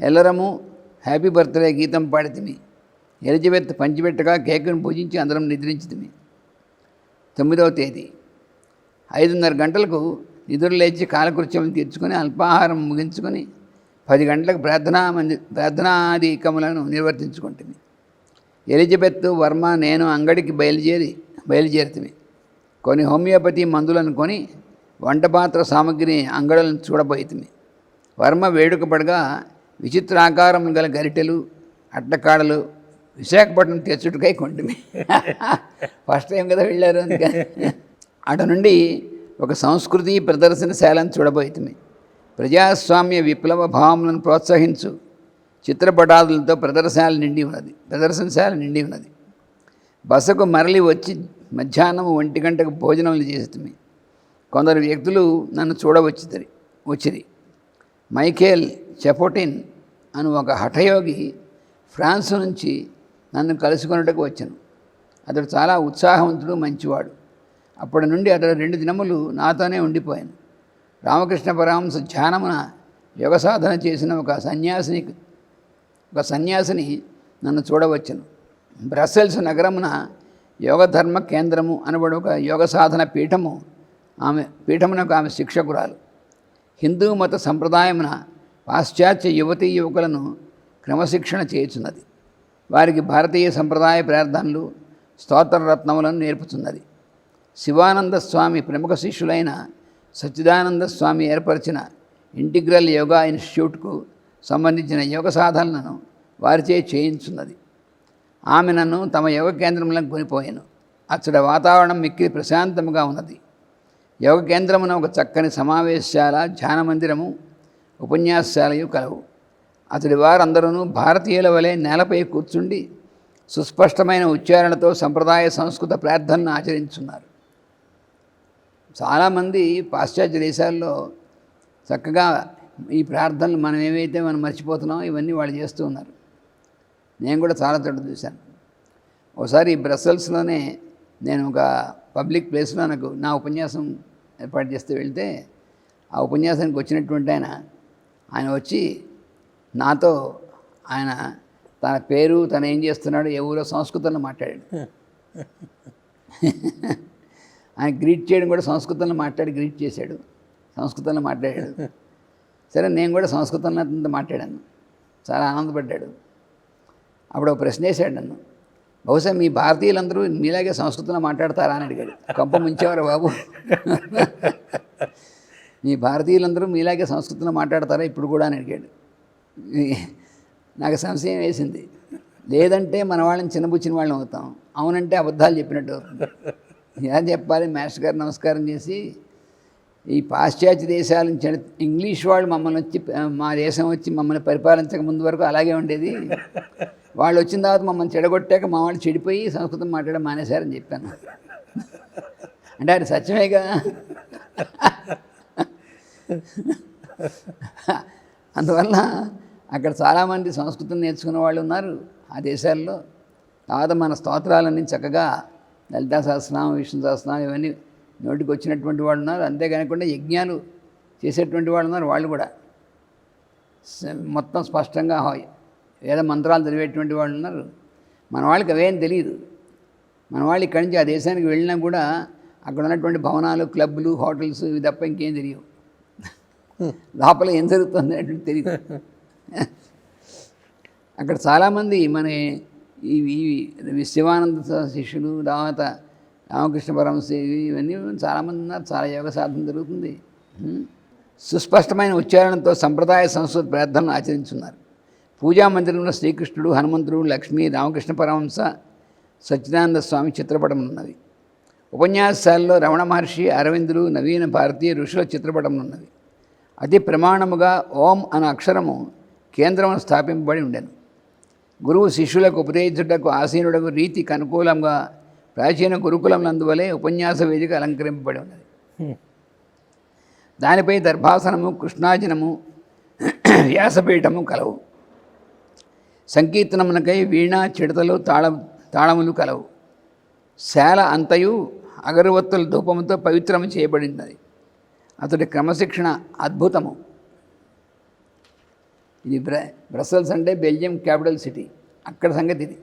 ఎల్లరము happy birthday గీతం పాడితిమి Elizabeth పంచిపెట్టగా కేకును పూజించి అందరం నిద్రించితిమి తొమ్మిదవ తేదీ. ఐదున్నర గంటలకు నిద్ర లేచి కాలకృత్యం తీర్చుకొని అల్పాహారం ముగించుకొని పది గంటలకు ప్రార్థనా మంది ప్రార్థనాధికములను నిర్వర్తించుకుంటుంది ఎలిజబెత్ వర్మ నేను అంగడికి బయలుదేరి బయలుదేరితిమి. కొన్ని హోమియోపతి మందులను కొని వంటపాత్ర సామగ్రిని అంగడులను చూడబోయితిమి. వర్మ వేడుక విచిత్ర ఆకారం గల గరిటెలు అట్టకాడలు విశాఖపట్నం తెచ్చుటకై కొంటిమి. ఫస్ట్ టైం కదా వెళ్ళారు అందుకని అటు నుండి ఒక సంస్కృతి ప్రదర్శనశాలను చూడబోతుంది ప్రజాస్వామ్య విప్లవ భావములను ప్రోత్సహించు చిత్రపటాదులతో ప్రదర్శనలు నిండి ఉన్నది. ప్రదర్శనశాల నిండి ఉన్నది. బసకు మరలి వచ్చి మధ్యాహ్నం ఒంటి గంటకు భోజనములు చేస్తుంది కొందరు వ్యక్తులు నన్ను చూడవచ్చిరి వచ్చిరి. మైఖేల్ చెపోటిన్ అని ఒక హఠయోగి ఫ్రాన్స్ నుంచి నన్ను కలుసుకున్నట్టుకు వచ్చాను. అతడు చాలా ఉత్సాహవంతుడు మంచివాడు. అప్పటి నుండి అతడు రెండు దినములు నాతోనే ఉండిపోయాను. రామకృష్ణ పరమహంస ధ్యానమున యోగ సాధన చేసిన ఒక సన్యాసిని ఒక సన్యాసిని నన్ను చూడవచ్చును. బ్రస్సెల్స్ నగరమున యోగధర్మ కేంద్రము అనబడి ఒక యోగ సాధన పీఠము ఆమె పీఠమునకు ఆమె శిక్షకురాలు. హిందూ మత సంప్రదాయమున పాశ్చాత్య యువతీ యువకులను క్రమశిక్షణ చేయుచున్నది. వారికి భారతీయ సంప్రదాయ ప్రార్థనలు స్తోత్రరత్నములను నేర్పుతున్నది శివానంద స్వామి ప్రముఖ శిష్యులైన సచ్చిదానంద స్వామి ఏర్పరిచిన ఇంటిగ్రల్ యోగా ఇన్స్టిట్యూట్కు సంబంధించిన యోగ సాధనలను వారిచే చేయించున్నది. ఆమె నన్ను తమ యోగ కేంద్రంలో కొనిపోయాను. అచ్చడ వాతావరణం మిక్కిలి ప్రశాంతముగా ఉన్నది. యోగ కేంద్రమున ఒక చక్కని సమావేశాల ధ్యాన మందిరము ఉపన్యాసశాలయు కలవు. అతడి వారందరూ భారతీయుల వలె నేలపై కూర్చుండి సుస్పష్టమైన ఉచ్చారణతో సంప్రదాయ సంస్కృత ప్రార్థనను ఆచరించున్నారు. చాలామంది పాశ్చాత్య దేశాల్లో చక్కగా ఈ ప్రార్థనలు మనం ఏవైతే మనం మర్చిపోతున్నామో ఇవన్నీ వాళ్ళు చేస్తూ ఉన్నారు. నేను కూడా చాలా చోట్ల చూశాను. ఒకసారి బ్రసెల్స్లోనే నేను ఒక పబ్లిక్ ప్లేస్లో నాకు నా ఉపన్యాసం ఏర్పాటు చేస్తూ వెళ్తే ఆ ఉపన్యాసానికి వచ్చినటువంటి ఆయన ఆయన వచ్చి నాతో ఆయన తన పేరు తను ఏం చేస్తున్నాడు ఏ ఊరో సంస్కృతంలో మాట్లాడాడు. ఆయన గ్రీట్ చేయడం కూడా సంస్కృతంలో మాట్లాడి గ్రీట్ చేశాడు. సంస్కృతంలో మాట్లాడాడు. సరే నేను కూడా సంస్కృతంలో మాట్లాడాను. చాలా ఆనందపడ్డాడు. అప్పుడు ఒక ప్రశ్న వేశాడు నన్ను. బహుశా మీ భారతీయులందరూ మీలాగే సంస్కృతంలో మాట్లాడతారా అని అడిగాడు. కంప ముంచేవారు బాబు? మీ భారతీయులందరూ మీలాగే సంస్కృతంలో మాట్లాడతారా? ఇప్పుడు కూడా అని అడిగాడు. నాకు సంశయం వేసింది. లేదంటే మన వాళ్ళని చిన్నబుచ్చిన వాళ్ళని అవుతాం. అవునంటే అబద్ధాలు చెప్పినట్టు ఎలా చెప్పాలి? మాస్టర్ గారు నమస్కారం చేసి ఈ పాశ్చాత్య దేశాల నుంచి ఇంగ్లీష్ వాళ్ళు మమ్మల్ని వచ్చి మా దేశం వచ్చి మమ్మల్ని పరిపాలించక ముందు వరకు అలాగే ఉండేది. వాళ్ళు వచ్చిన తర్వాత మమ్మల్ని చెడగొట్టాక మా వాళ్ళు చెడిపోయి సంస్కృతం మాట్లాడడం మానేశారని చెప్పాను. అంటే అది కదా. అందువల్ల అక్కడ చాలామంది సంస్కృతం నేర్చుకున్న వాళ్ళు ఉన్నారు ఆ దేశాల్లో. తర్వాత మన స్తోత్రాలన్నీ చక్కగా లలితా సహస్రనామం విష్ణు సహస్రనామం ఇవన్నీ నోటికి వచ్చినటువంటి వాళ్ళు ఉన్నారు. అంతేకాకుండా యజ్ఞాలు చేసేటువంటి వాళ్ళు ఉన్నారు వాళ్ళు కూడా. మొత్తం స్పష్టంగా వేద మంత్రాలు చదివేటువంటి వాళ్ళు ఉన్నారు. మన వాళ్ళకి అవేం తెలియదు. మన వాళ్ళు ఇక్కడి నుంచి ఆ దేశానికి వెళ్ళినా కూడా అక్కడ ఉన్నటువంటి భవనాలు క్లబ్లు హోటల్స్ ఇవి తప్ప ఇంకేం తెలియవు. లోపల ఏం జరుగుతుంది అంటే తెలియదు అక్కడ చాలామంది మన ఇవి శివానంద శిష్యులు తర్వాత రామకృష్ణ పరమశ ఇవన్నీ చాలామంది ఉన్నారు. చాలా యోగ సాధన జరుగుతుంది. సుస్పష్టమైన ఉచ్చారణతో సంప్రదాయ సంస్కృత ప్రార్థనలు ఆచరించున్నారు. పూజా మందిరంలో శ్రీకృష్ణుడు హనుమంతుడు లక్ష్మి రామకృష్ణ పరమహంస సచ్చిదానంద స్వామి చిత్రపటం ఉన్నది ఉపన్యాసాల్లో రమణ మహర్షి అరవిందులు నవీన భారతీయ ఋషుల చిత్రపటం ఉన్నది అతి ప్రమాణముగా ఓం అనే అక్షరము కేంద్రమును స్థాపింపబడి ఉండెను. గురువు శిష్యులకు ఉపదేశుటకు ఆసీనుడకు రీతికి అనుకూలంగా ప్రాచీన గురుకులం నందువలే ఉపన్యాస వేదిక అలంకరింపబడి ఉన్నది. దానిపై దర్భాసనము కృష్ణాజనము వ్యాసపీఠము కలవు. సంకీర్తనమునకై వీణ చిడతలు తాళం తాళములు కలవు. శాల అంతయు అగరవత్తుల ధూపముతో పవిత్రము చేయబడినది. అతడి క్రమశిక్షణ అద్భుతము. ఇది బ్ర బ్రసెల్స్ అంటే బెల్జియం క్యాపిటల్ సిటీ అక్కడ సంగతి ఇది.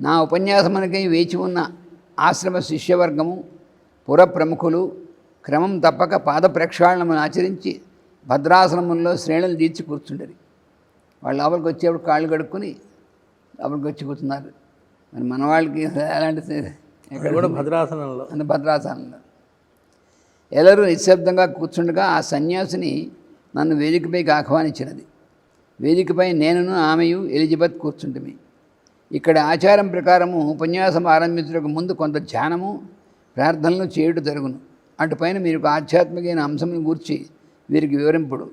నా ఉపన్యాసమునకై వేచి ఉన్న ఆశ్రమ శిష్యవర్గము పుర ప్రముఖులు క్రమం తప్పక పాద ప్రక్షాళనమును ఆచరించి భద్రాసనముల్లో శ్రేణులు తీర్చి కూర్చుండేది వాళ్ళు లోపలికి వచ్చేప్పుడు కాళ్ళు కడుక్కొని లోపలికి వచ్చి కూర్చున్నారు. మరి మన వాళ్ళకి ఎలాంటి ఇక్కడ కూడా భద్రాసనంలో. అని భద్రాసనంలో. ఎల్లరూ నిశ్శబ్దంగా కూర్చుండగా ఆ సన్యాసిని నన్ను వేదికపైకి ఆహ్వానించినది. వేదికపై నేనును ఆమెయు ఎలిజబెత్ కూర్చుంటిమి. ఇక్కడ ఆచారం ప్రకారము ఉపన్యాసం ఆరంభించడానికి ముందు కొంత ధ్యానము ప్రార్థనలు చేయుట జరుగును. అటుపైన మీరు ఒక ఆధ్యాత్మికమైన అంశం గూర్చి వీరికి వివరింపుడు.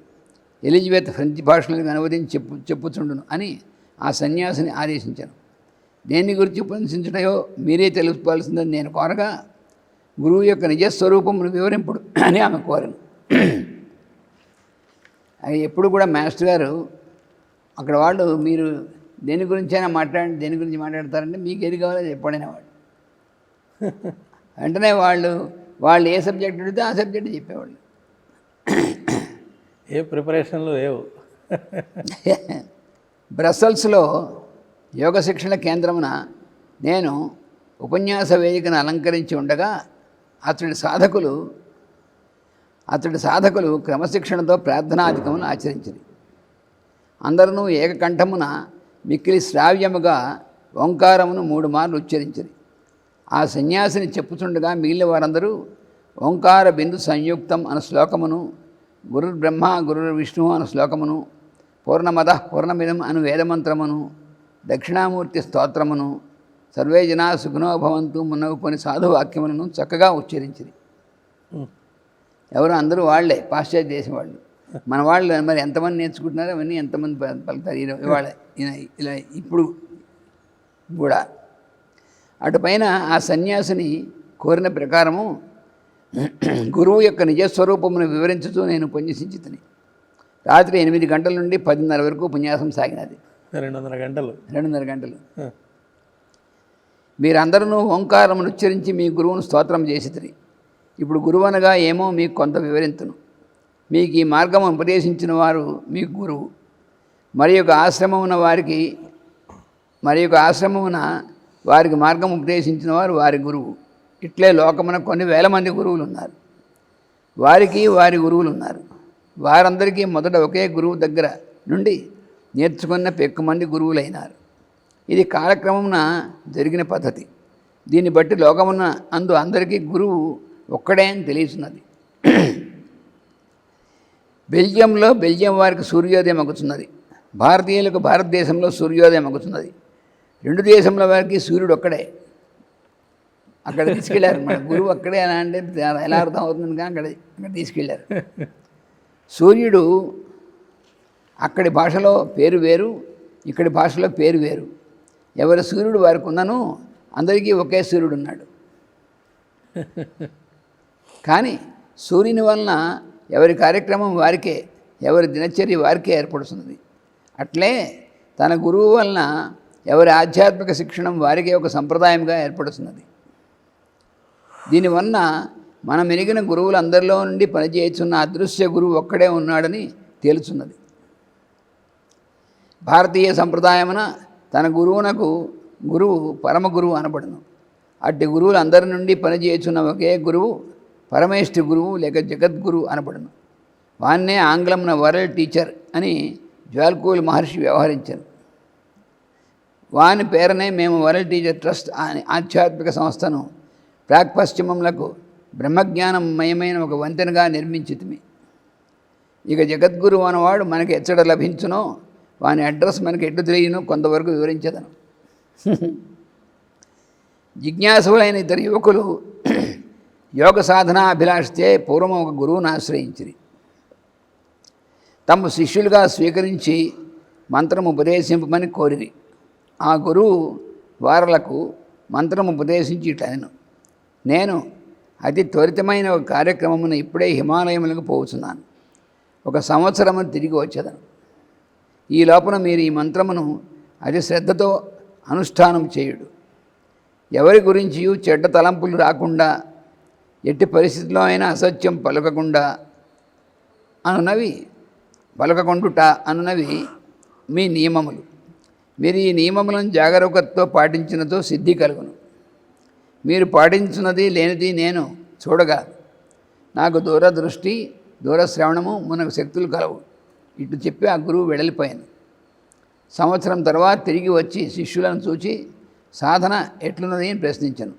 ఎలిజబెత్ ఫ్రెంచ్ భాషలకు అనువదించి చెప్పు చెప్పుచుండును అని ఆ సన్యాసిని ఆదేశించాను. దేని గురించి ఉపన్యసించడయో మీరే తెలుసుకోవాల్సిందని నేను కోరగా గురువు యొక్క నిజస్వరూపమును వివరింపుడు అని ఆమె కోరను. అది ఎప్పుడు కూడా మాస్టర్ గారు అక్కడ వాళ్ళు మీరు దేని గురించైనా మాట్లాడండి దేని గురించి మాట్లాడతారంటే మీకు ఏది కావాలో చెప్పండి వాడు వెంటనే వాళ్ళు వాళ్ళు ఏ సబ్జెక్ట్ అడిగితే ఆ సబ్జెక్ట్ చెప్పేవాళ్ళు. ఏ ప్రిపరేషన్లు లేవు. బ్రసెల్స్లో యోగ శిక్షణ కేంద్రమున నేను ఉపన్యాస వేదికను అలంకరించి ఉండగా అతడి సాధకులు అతడి సాధకులు క్రమశిక్షణతో ప్రార్థనాధికమును ఆచరించింది అందరూ ఏకకంఠమున మిక్కిలి శ్రావ్యముగా ఓంకారమును మూడు మార్లు ఉచ్చరించింది ఆ సన్యాసిని చెప్పుచుండగా మిగిలిన వారందరూ ఓంకార బిందు సంయుక్తం అను శ్లోకమును గురుర్ బ్రహ్మ గురుర్ విష్ణు అను శ్లోకమును పూర్ణమద పూర్ణమిదం అను వేదమంత్రమును దక్షిణామూర్తి స్తోత్రమును సర్వే జనా సుఖనో భవంతు మున్నగు కొన్ని సాధువాక్యములను చక్కగా ఉచ్చరించింది. ఎవరు అందరూ వాళ్ళే పాశ్చాత్య దేశం వాళ్ళు. మన వాళ్ళు మరి ఎంతమంది నేర్చుకుంటున్నారో అవన్నీ ఎంతమంది ప- పలుకుతారు ఈ- ఇవాళ ఇలా ఇప్పుడు కూడా. అటుపైన ఆ సన్యాసిని కోరిన ప్రకారము గురువు యొక్క నిజస్వరూపమును వివరించుతూ నేను ఉపన్యసించుతుని. రాత్రి ఎనిమిది గంటల నుండి పదిన్నర వరకు ఉపన్యాసం సాగినది. రెండు వందల గంటలు. రెండున్నర గంటలు. మీరందరూ ఓంకారమును ఉచ్చరించి మీ గురువును స్తోత్రం చేసితిరి. ఇప్పుడు గురువు అనగా ఏమో మీకు కొంత వివరించును మీకు ఈ మార్గం ఉపదేశించిన వారు మీ గురువు. మరి యొక్క ఆశ్రమమున వారికి మరి యొక్క ఆశ్రమమున వారికి మార్గం ఉపదేశించిన వారు వారి గురువు. ఇట్లే లోకమున కొన్ని వేల మంది గురువులు ఉన్నారు వారికి వారి గురువులు ఉన్నారు వారందరికీ మొదట ఒకే గురువు దగ్గర నుండి నేర్చుకున్న పెక్కు మంది గురువులైనారు. ఇది కాలక్రమమున జరిగిన పద్ధతి. దీన్ని బట్టి లోకమున అందు అందరికీ గురువు ఒక్కడే అని తెలియచున్నది. బెల్జియంలో బెల్జియం వారికి సూర్యోదయం అగుతున్నది. భారతీయులకు భారతదేశంలో సూర్యోదయం అగుతున్నది. రెండు దేశంలో వారికి సూర్యుడు ఒక్కడే. అక్కడ తీసుకెళ్ళారు మన గురువు అక్కడే అని అంటే ఎలా అర్థం అవుతుంది కానీ అక్కడ అక్కడ తీసుకెళ్ళారు సూర్యుడు అక్కడి భాషలో పేరు వేరు ఇక్కడి భాషలో పేరు వేరు. ఎవరి సూర్యుడు వారికి ఉన్నను అందరికీ ఒకే సూర్యుడు ఉన్నాడు. కానీ సూర్యుని వలన ఎవరి కార్యక్రమం వారికే ఎవరి దినచర్య వారికే ఏర్పడుతున్నది. అట్లే తన గురువు వలన ఎవరి ఆధ్యాత్మిక శిక్షణం వారికే ఒక సంప్రదాయంగా ఏర్పడుతున్నది. దీనివలన మనం ఎరిగిన గురువులందరిలో నుండి పనిచేస్తున్న అదృశ్య గురువు ఒక్కడే ఉన్నాడని తేలుచున్నది. భారతీయ సంప్రదాయమున తన గురువునకు గురువు పరమ గురువు అనబడును. అట్టి గురువులు అందరి నుండి పనిచేస్తున్న ఒకే గురువు పరమేష్టి గురువు లేక జగద్గురువు అనబడును. వాన్నే ఆంగ్లంన వరల్డ్ టీచర్ అని జ్వాల్కూల్ మహర్షి వ్యవహరించారు. వాని పేరనే మేము వరల్డ్ టీచర్ ట్రస్ట్ అనే ఆధ్యాత్మిక సంస్థను ప్రాక్పశ్చిమములకు బ్రహ్మజ్ఞానమయమైన ఒక వంతెనగా నిర్మించితిమి. ఇక జగద్గురు అనేవాడు మనకి ఎచ్చడ లభించునో వాని అడ్రస్ మనకి ఎట్టు తెలియను కొంతవరకు వివరించేదను. జిజ్ఞాసులైన ఇద్దరు యువకులు యోగ సాధనాభిలాషితే పూర్వం ఒక గురువును ఆశ్రయించిరి. తమ శిష్యులుగా స్వీకరించి మంత్రం ఉపదేశింపమని కోరిరి. ఆ గురువు వారలకు మంత్రం ఉపదేశించి ఇట్లను నేను అతి త్వరితమైన ఒక కార్యక్రమమును ఇప్పుడే హిమాలయములకు పోతున్నాను ఒక సంవత్సరము తిరిగి వచ్చేదను. ఈ లోపల మీరు ఈ మంత్రమును అతి శ్రద్ధతో అనుష్ఠానం చేయుడు. ఎవరి గురించి చెడ్డ తలంపులు రాకుండా ఎట్టి పరిస్థితిలో అయినా అసత్యం పలకకుండా అనునవి పలకకుండుట అనునవి మీ నియమములు. మీరు ఈ నియమములను జాగరూకతతో పాటించినతో సిద్ధి కలుగును. మీరు పాటించినది లేనిది నేను చూడగా నాకు దూరదృష్టి దూరశ్రవణము మనకు శక్తులు కలవు. ఇటు చెప్పి ఆ గురువు వెడలిపోయాను సంవత్సరం తర్వాత తిరిగి వచ్చి శిష్యులను చూచి సాధన ఎట్లున్నది? అని ప్రశ్నించాను.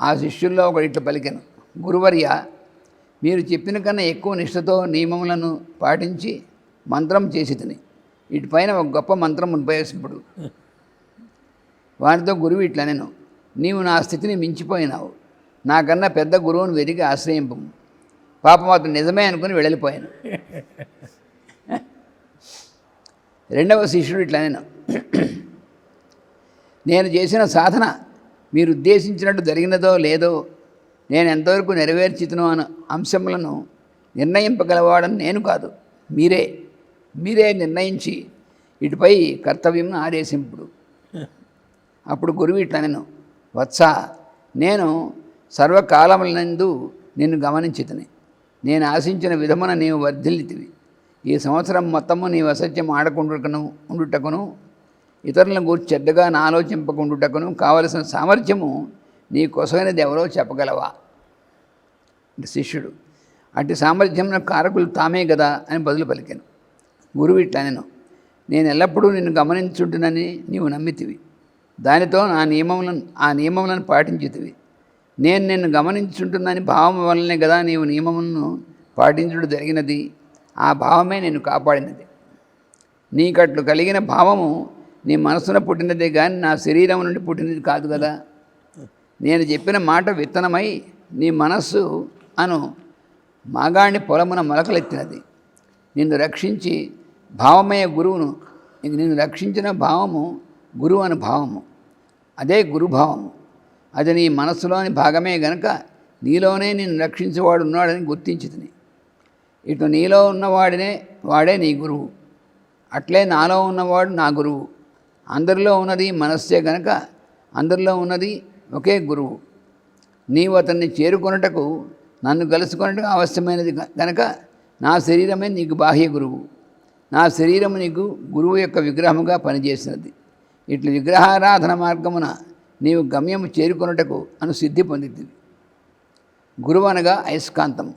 ఆ శిష్యుల్లో ఒకడు ఇట్లు పలికాను గురువర్య మీరు చెప్పిన కన్నా ఎక్కువ నిష్ఠతో నియమములను పాటించి మంత్రం చేసి తిని. ఇటుపైన ఒక గొప్ప మంత్రం ఉపయోగించబడు వారితో గురువు ఇట్లా నేను నీవు నా స్థితిని మించిపోయినావు. నాకన్నా పెద్ద గురువును వెతికి ఆశ్రయింపు. పాపం అతను నిజమే అనుకుని వెళ్ళిపోయాను రెండవ శిష్యుడు ఇట్లా నేను నేను చేసిన సాధన మీరు ఉద్దేశించినట్టు జరిగినదో లేదో నేను ఎంతవరకు నెరవేర్చితునో అను అంశములను నిర్ణయింపగలవాడని నేను కాదు. మీరే మీరే నిర్ణయించి ఇటుపై కర్తవ్యం ఆదేశింపుడు. అప్పుడు గురువు ఇట్లా నేను వత్స నేను సర్వకాలములందు నిన్ను గమనించితని. నేను ఆశించిన విధమున నీవు వర్ధిల్లితివి. ఈ సంవత్సరం మొత్తము నీవు అసత్యం ఆడకుండుటకును ఉండుటకును ఇతరులను గురించి చెడ్డగా ఆలోచింపకుండుటకును కావలసిన సామర్థ్యము నీ కొసమైనది ఎవరో చెప్పగలవా? శిష్యుడు అట్టి సామర్థ్యం కారకులు తామే కదా అని బదులు పలికాను. గురువు ఇట్లా నేను నేను ఎల్లప్పుడూ నిన్ను గమనించుంటునని నీవు నమ్మితివి. దానితో నా నియమములను ఆ నియమములను పాటించితివి. నేను నిన్ను గమనించుంటున్నని భావం వల్లనే కదా నీవు నియమములను పాటించడం జరిగినది. ఆ భావమే నేను కాపాడినది. నీకట్లు కలిగిన భావము నీ మనసున పుట్టినదే కానీ నా శరీరం నుండి పుట్టినది కాదు కదా. నేను చెప్పిన మాట విత్తనమై నీ మనస్సు అను మాగాణి పొలమున మొలకలెత్తినది. నిన్ను రక్షించి భావమయ గురువును నిన్ను రక్షించిన భావము గురువు అను భావము. అదే గురుభావము అది నీ మనస్సులోని భాగమే గనక నీలోనే నిన్ను రక్షించేవాడు ఉన్నాడని గుర్తించింది ఇటు నీలో ఉన్నవాడినే వాడే నీ గురువు. అట్లే నాలో ఉన్నవాడు నా గురువు. అందరిలో ఉన్నది మనస్సే గనక అందరిలో ఉన్నది ఒకే గురువు. నీవు అతన్ని చేరుకొనుటకు నన్ను కలుసుకొనటం అవసరమైనది గనక నా శరీరమే నీకు బాహ్య గురువు. నా శరీరము నీకు గురువు యొక్క విగ్రహముగా పనిచేసినది. ఇట్లు విగ్రహారాధన మార్గమున నీవు గమ్యము చేరుకొనుటకు అను సిద్ధి గురువు అనగా అయస్కాంతము.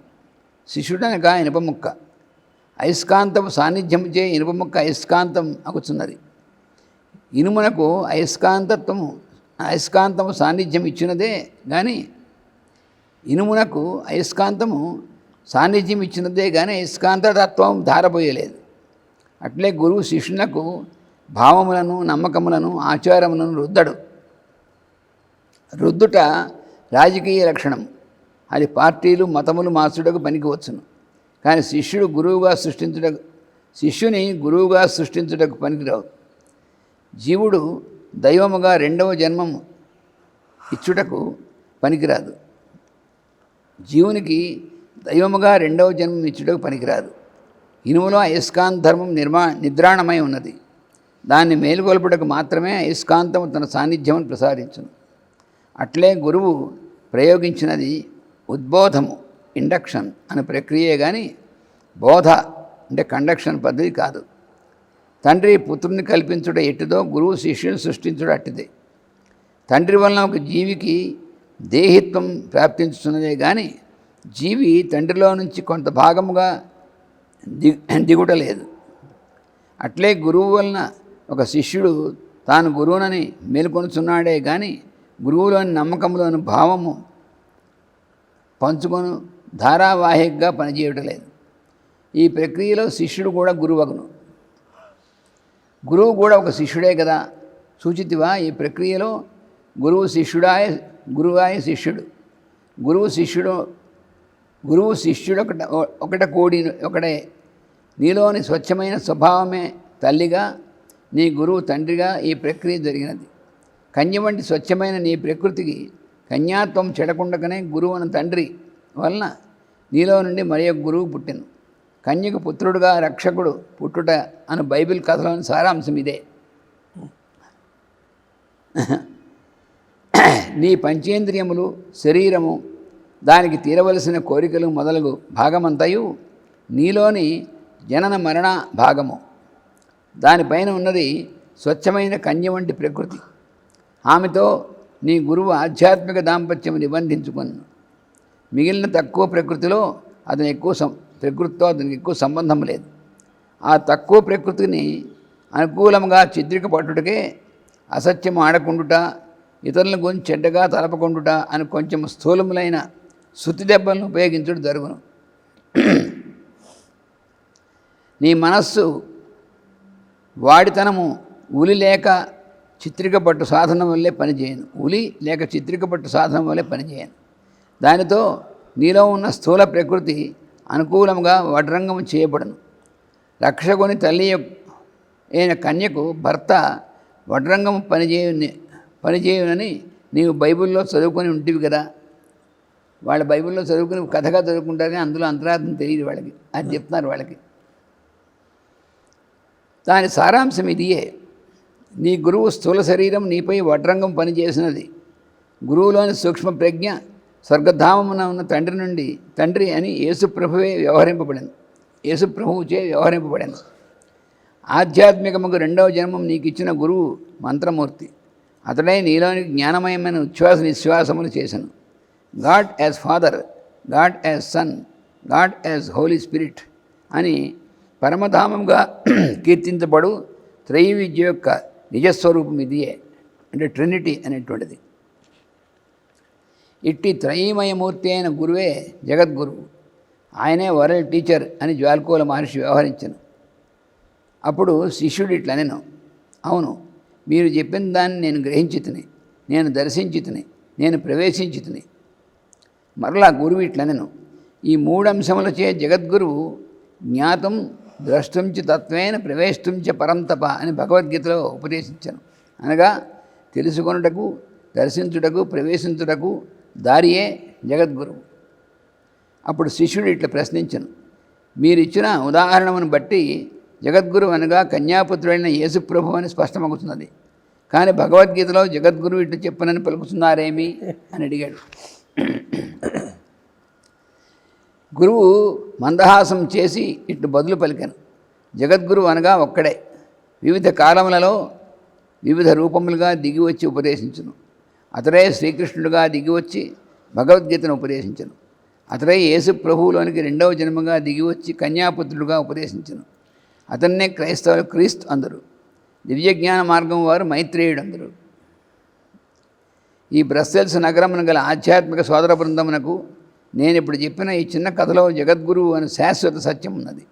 శిష్యుడనగా ఇనుప ముక్క. అయస్కాంతము సాన్నిధ్యముచే ఇనుప ముక్క అయస్కాంతం అగుచున్నది ఇనుమునకు అయస్కాంతత్వము అయస్కాంతము సాన్నిధ్యం ఇచ్చినదే కానీ ఇనుమునకు అయస్కాంతము సాన్నిధ్యం ఇచ్చినదే కానీ అయస్కాంతతత్వం ధారపోయలేదు. అట్లే గురువు శిష్యునకు భావములను నమ్మకములను ఆచారములను రుద్దడు. రుద్దుట రాజకీయ లక్షణం అది పార్టీలు మతములు మార్చుటకు పనికి వచ్చును కానీ శిష్యుడు గురువుగా సృష్టించుటకు శిష్యుని గురువుగా సృష్టించుటకు పనికిరావు. జీవుడు దైవముగా రెండవ జన్మము ఇచ్చుటకు పనికిరాదు. జీవునికి దైవముగా రెండవ జన్మం ఇచ్చుటకు పనికిరాదు. ఇనుములో అయస్కాంత ధర్మం నిర్మా నిద్రాణమై ఉన్నది. దాన్ని మేలుకొల్పుటకు మాత్రమే అయస్కాంతము తన సాన్నిధ్యమును ప్రసారించును అట్లే గురువు ప్రయోగించినది ఉద్బోధము ఇండక్షన్ అనే ప్రక్రియే కానీ బోధ అంటే కండక్షన్ పద్ధతి కాదు. తండ్రి పుత్రుని కల్పించుట ఎట్టిదో గురువు శిష్యుని సృష్టించుట అట్టిదే. తండ్రి వలన ఒక జీవికి దేహిత్వం ప్రాప్తించుతున్నదే కానీ జీవి తండ్రిలో నుంచి కొంత భాగముగా ది దిగుట లేదు అట్లే గురువు వలన ఒక శిష్యుడు తాను గురువునని మేలుకొనుచున్నాడే కానీ గురువులోని నమ్మకంలోని భావము పంచుకొని ధారావాహికగా పనిచేయటం లేదు. ఈ ప్రక్రియలో శిష్యుడు కూడా గురువగును. గురువు కూడా ఒక శిష్యుడే కదా. సూచితివా ఈ ప్రక్రియలో గురువు శిష్యుడాయ గురువాయ శిష్యుడు. గురువు శిష్యుడు గురువు శిష్యుడు ఒకట ఒకట కోడి ఒకడే నీలోని స్వచ్ఛమైన స్వభావమే తల్లిగా నీ గురువు తండ్రిగా ఈ ప్రక్రియ జరిగినది. కన్య వంటి స్వచ్ఛమైన నీ ప్రకృతికి కన్యాత్వం చెడకుండకనే గురువు అని తండ్రి వలన నీలో నుండి మరి ఒక గురువు పుట్టిను కన్యకు పుత్రుడుగా రక్షకుడు పుట్టుట అను బైబిల్ కథలోని సారాంశం ఇదే. నీ పంచేంద్రియములు శరీరము దానికి తీరవలసిన కోరికలు మొదలగు భాగమంతయు నీలోని జనన మరణ భాగము. దానిపైన ఉన్నది స్వచ్ఛమైన కన్య వంటి ప్రకృతి. ఆమెతో నీ గురువు ఆధ్యాత్మిక దాంపత్యం నిబంధించుకును మిగిలిన తక్కువ ప్రకృతిలో అతని ఎక్కువ సం ప్రకృతితో అతనికి ఎక్కువ సంబంధం లేదు. ఆ తక్కువ ప్రకృతిని అనుకూలంగా చిత్రిక పట్టుటకే అసత్యం ఆడకుండుట ఇతరుల గురించి చెడ్డగా తలపకుండుట అని కొంచెం స్థూలములైన శృతి దెబ్బలను ఉపయోగించడం జరుగును. నీ మనస్సు వాడితనము ఉలి లేక చిత్రిక పట్టు సాధనం వల్లే పనిచేయను ఉలి లేక చిత్రిక పట్టు సాధనం వల్లే పనిచేయను దానితో నీలో ఉన్న స్థూల ప్రకృతి అనుకూలంగా వడ్రంగం చేయబడను. రక్షకుని తల్లి అయిన కన్యకు భర్త వడ్రంగం పనిచేయు పనిచేయునని నీవు బైబిల్లో చదువుకొని ఉంటివి కదా. వాళ్ళ బైబిల్లో చదువుకుని కథగా చదువుకుంటారని అందులో అంతరార్థం తెలియదు వాళ్ళకి. అది చెప్తున్నారు వాళ్ళకి. దాని సారాంశం ఇదియే. నీ గురువు స్థూల శరీరం నీపై వడ్రంగం పనిచేసినది. గురువులోని సూక్ష్మ ప్రజ్ఞ స్వర్గధామమున ఉన్న తండ్రి నుండి తండ్రి అని యేసుప్రభువే వ్యవహరింపబడింది. యేసుప్రభువుచే వ్యవహరింపబడింది. ఆధ్యాత్మికముకు రెండవ జన్మం నీకు ఇచ్చిన గురువు మంత్రమూర్తి. అతడే నీలోని జ్ఞానమయమైన ఉచ్ఛ్వాస నిశ్వాసములు చేశాను God as father God as son God as holy spirit అని పరమధామంగా కీర్తించబడు త్రయీ విద్య యొక్క నిజస్వరూపం ఇదియే అంటే ట్రినిటీ అనేటువంటిది. ఇట్టి త్రయీమయమూర్తి అయిన గురువే జగద్గురువు. ఆయనే వరల్డ్ టీచర్ అని జ్వాల్కోల మహర్షి వ్యవహరించను. అప్పుడు శిష్యుడు ఇట్లా నేను అవును మీరు చెప్పిన దాన్ని నేను గ్రహించితిని నేను దర్శించితిని నేను ప్రవేశించి మరలా గురువు ఇట్లా నేను ఈ మూడు అంశములచే జగద్గురువు జ్ఞాతం ద్రష్టుంచ తత్వేన ప్రవేశించ పరంతప అని భగవద్గీతలో ఉపదేశించాను అనగా తెలుసుకొనుటకు దర్శించుటకు ప్రవేశించుటకు దారియే జగద్గురువు. అప్పుడు శిష్యుడు ఇట్లా ప్రశ్నించను మీరిచ్చిన ఉదాహరణను బట్టి జగద్గురువు అనగా కన్యాపుత్రుడైన యేసుప్రభు అని స్పష్టమవుతున్నది కానీ భగవద్గీతలో జగద్గురువు ఇట్లు చెప్పనని పలుకుతున్నారేమి అని అడిగాడు. గురువు మందహాసం చేసి ఇట్లు బదులు పలికాను. జగద్గురువు అనగా ఒక్కడే. వివిధ కాలములలో వివిధ రూపములుగా దిగివచ్చి ఉపదేశించును. అతడే శ్రీకృష్ణుడుగా దిగివచ్చి భగవద్గీతను ఉపదేశించను. అతడే యేసు ప్రభువులోనికి రెండవ జన్మగా దిగివచ్చి కన్యాపుత్రుడుగా ఉపదేశించను. అతన్నే క్రైస్తవ క్రీస్తు అందరు. దివ్యజ్ఞాన మార్గం వారు మైత్రేయుడు అందరు ఈ బ్రస్సెల్స్ నగరమున గల ఆధ్యాత్మిక సోదర బృందమునకు నేను ఇప్పుడు చెప్పిన ఈ చిన్న కథలో జగద్గురువు అని శాశ్వత సత్యం ఉన్నది.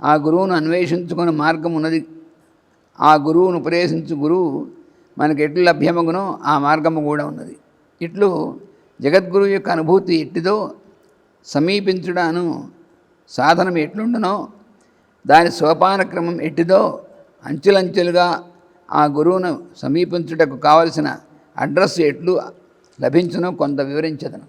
ఆ గురువును అన్వేషించుకునే మార్గం ఉన్నది. ఆ గురువును ఉపదేశించు గురువు మనకి ఎట్లు లభ్యమగునో ఆ మార్గము కూడా ఉన్నది. ఇట్లు జగద్గురువు యొక్క అనుభూతి ఎట్టిదో సమీపించుడాను సాధనం ఎట్లుండునో దాని సోపాన క్రమం ఎట్టిదో అంచెలంచెలుగా ఆ గురువును సమీపించుటకు కావలసిన అడ్రస్ ఎట్లు లభించునో కొంత వివరించదను.